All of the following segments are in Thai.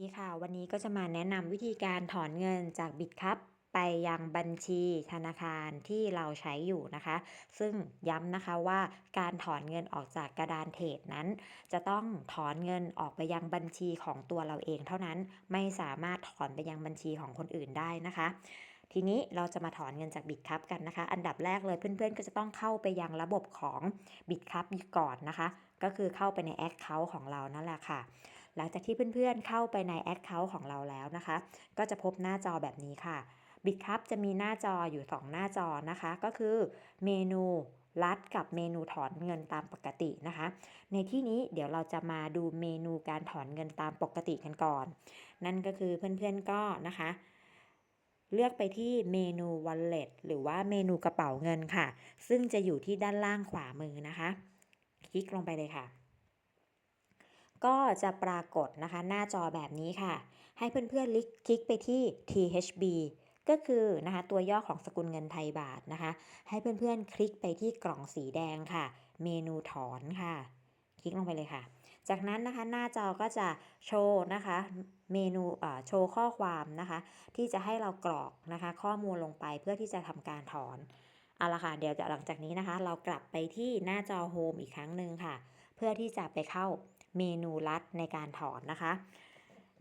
ดีค่ะ วันนี้ก็จะมาแนะนำวิธีการถอนเงินจากบิตครับไปยังบัญชีธนาคารที่เราใช้อยู่นะคะ ซึ่งย้ำนะคะว่าการถอนเงินออกจากกระดานเทรดนั้น จะต้องถอนเงินออกไปยังบัญชีของตัวเราเองเท่านั้น ไม่สามารถถอนไปยังบัญชีของคนอื่นได้นะคะ ทีนี้เราจะมาถอนเงินจากบิตครับกันนะคะ อันดับแรกเลยเพื่อนๆ ก็จะต้องเข้าไปยังระบบของบิตครับก่อนนะคะ ก็คือเข้าไปในแอคเคาท์ของเรานั่นแหละค่ะ หลังจากที่เพื่อนๆเข้าไปในแอคเคาท์ของเราแล้วนะคะ ก็จะพบหน้าจอแบบนี้ค่ะ บิตครับจะมีหน้าจออยู่ 2 หน้าจอนะคะ ก็คือเมนูรัดกับเมนูถอนเงินตามปกตินะคะ ในที่นี้เดี๋ยวเราจะมาดูเมนูการถอนเงินตามปกติกันก่อน นั่นก็คือเพื่อนๆก็นะคะ เลือกไปที่เมนู wallet หรือว่าเมนูกระเป๋าเงินค่ะ ซึ่งจะอยู่ที่ด้านล่างขวามือนะคะ คลิกลงไปเลยค่ะ ก็จะปรากฏนะคะหน้าจอแบบนี้ค่ะ ให้เพื่อนๆคลิกไปที่ THB ก็คือนะคะตัวย่อของสกุลเงินไทยบาทนะคะ ให้เพื่อนๆ คลิกไปที่กล่องสีแดงค่ะ เมนูถอนค่ะ คลิกลงไปเลยค่ะ จากนั้นนะคะหน้าจอก็จะโชว์นะคะ เมนูโชว์ข้อความนะคะ ที่จะให้เรากรอกนะคะ ข้อมูลลงไปเพื่อที่จะทำการถอนเอาละค่ะเดี๋ยวหลังจากนี้นะคะ เรากลับไปที่หน้าจอโฮมอีกครั้งหนึ่งค่ะ เพื่อที่จะไปเข้า เมนูลัดในการถอนนะคะ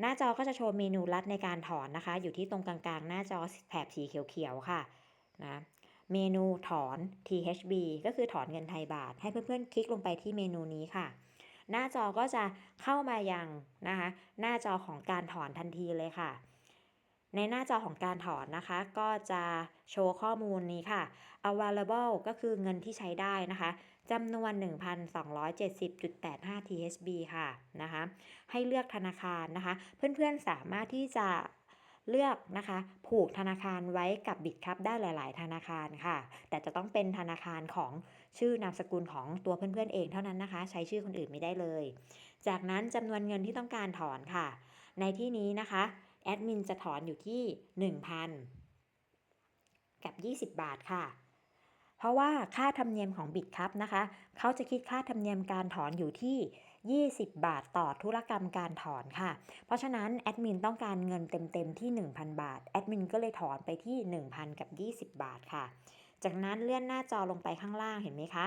หน้าจอก็จะโชว์เมนูลัดในการถอนนะคะ อยู่ที่ตรงกลางๆ หน้าจอแถบสีเขียวๆค่ะนะเมนูถอน THB ก็คือถอนเงินไทยบาท ให้เพื่อนๆ คลิกลงไปที่เมนูนี้ค่ะ หน้าจอก็จะเข้ามายังนะคะ หน้าจอของการถอนทันทีเลยค่ะ ในหน้าจอของการถอนนะคะ ก็จะโชว์ข้อมูลนี้ค่ะ available ก็คือเงินที่ใช้ได้นะคะ จำนวน 1,270.85 THB ค่ะนะคะให้เลือกธนาคารนะคะ เพื่อนๆสามารถที่จะเลือกนะคะ ผูกธนาคารไว้กับบิตครับได้หลาย ๆ ธนาคารค่ะ แต่จะต้องเป็นธนาคารของชื่อนามสกุลของตัวเพื่อน ๆ เองเท่านั้นนะคะ ใช้ชื่อคนอื่นไม่ได้เลย จากนั้นจำนวนเงินที่ต้องการถอนค่ะ ในที่นี้นะคะแอดมินจะถอนอยู่ที่ 1,000 กับ 20 บาทค่ะ เพราะว่าค่าธรรมเนียมของบิตครับนะคะ เขาจะคิดค่าธรรมเนียมการถอนอยู่ที่ 20 บาทต่อธุรกรรมการถอนค่ะ เพราะฉะนั้นแอดมินต้องการเงินเต็มๆที่ 1,000 บาท แอดมินก็เลยถอนไปที่ 1,000 กับ 20 บาทค่ะ จากนั้นเลื่อนหน้าจอลงไปข้างล่างเห็นไหมคะ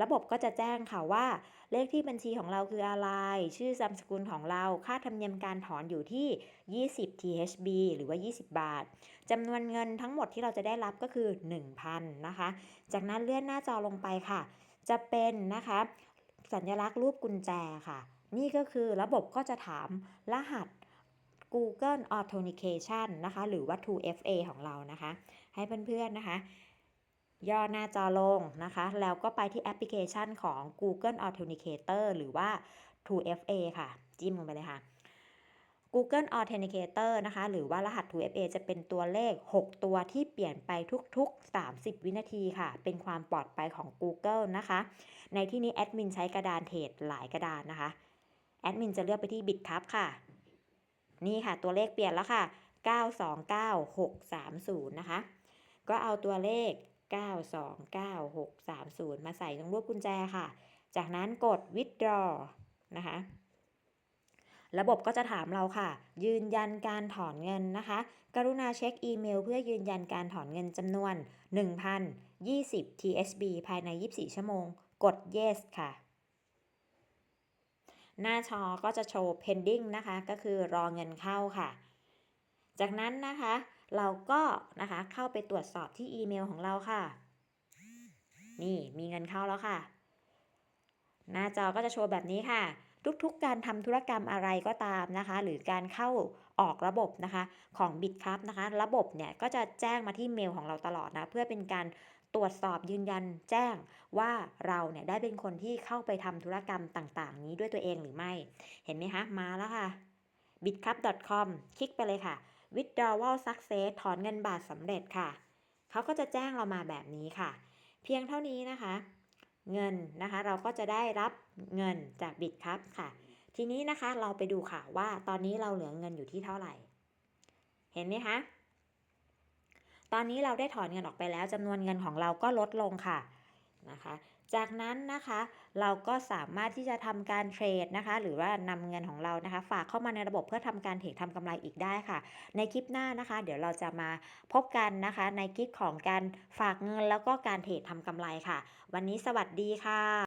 ระบบก็จะแจ้งค่ะว่า เลขที่บัญชีของเราคืออะไร ชื่อนามสกุลของเรา ค่าธรรมเนียมการถอนอยู่ที่ 20 THB หรือว่า 20 บาท จำนวนเงินทั้งหมดที่เราจะได้รับก็คือ 1,000 นะคะ จากนั้นเลื่อนหน้าจอลงไปค่ะ จะเป็นนะคะ สัญลักษณ์รูปกุญแจค่ะ นี่ก็คือระบบก็จะถามรหัส Google Authentication นะคะ หรือว่า 2FA ของเรานะคะ ให้เพื่อนๆนะคะ ย่อหน้าจอลงนะคะ แล้วก็ไปที่แอปพลิเคชันของ Google Authenticator หรือว่า 2FA ค่ะ จิ้มลงไปเลยค่ะ Google Authenticator นะคะ หรือว่ารหัส 2FA จะเป็นตัวเลข 6 ตัวที่เปลี่ยนไปทุกๆ 30 วินาทีค่ะ เป็นความปลอดภัยของ Google นะคะ ในที่นี้แอดมินใช้กระดานเทรดหลายกระดานนะคะ แอดมินจะเลือกไปที่ Bitcup ค่ะ นี่ค่ะ ตัวเลขเปลี่ยนแล้วค่ะ 929630 นะคะ ก็เอาตัวเลข 929 630 มาใส่ตรงรูปกุญแจค่ะ จากนั้นกด withdraw นะคะ ระบบก็จะถามเราค่ะ ยืนยันการถอนเงินนะคะ กรุณาเช็คอีเมล เพื่อยืนยันการถอนเงินจำนวน 1,020 TSB ภายใน 24 ชั่วโมง กด yes ค่ะหน้าชอก็จะโชว์ pending นะคะ ก็คือรอเงินเข้าค่ะ จากนั้นนะคะ เราก็นะคะเข้าไปตรวจสอบที่อีเมลของเราค่ะ นี่มีเงินเข้าแล้วค่ะ หน้าจอก็จะโชว์แบบนี้ค่ะ ทุกๆการทำธุรกรรมอะไรก็ตามนะคะ หรือการเข้าออกระบบนะคะของ b i t c u p นะคะ ระบบเนี่ยก็จะแจ้งมาที่เมลของเราตลอดนะ เพื่อเป็นการตรวจสอบยืนยันแจ้งว่าเราเนี่ยได้เป็นคนที่เข้าไปทำธุรกรรมต่างๆ นี้ด้วยตัวเองหรือไม่ เห็นไหมคะ มาแล้วค่ะ bitcup.com คลิกไปเลยค่ะ withdrawal success ถอนเงินบาทสำเร็จค่ะ เขาก็จะแจ้งเรามาแบบนี้ค่ะ เพียงเท่านี้นะคะ เงินนะคะ เราก็จะได้รับเงินจากบิตครับค่ะ ทีนี้นะคะเราไปดูค่ะว่าตอนนี้เราเหลือเงินอยู่ที่เท่าไหร่ เห็นไหมคะ ตอนนี้เราได้ถอนเงินออกไปแล้วจำนวนเงินของเราก็ลดลงค่ะนะคะ จากนั้นนะคะเราก็สามารถที่จะทำการเทรดนะคะ หรือว่านำเงินของเรานะคะ ฝากเข้ามาในระบบเพื่อทำการเทรดทำกำไรอีกได้ค่ะ ในคลิปหน้านะคะ เดี๋ยวเราจะมาพบกันนะคะ ในคลิปของการฝากเงินแล้วก็การเทรดทำกำไรค่ะ วันนี้สวัสดีค่ะ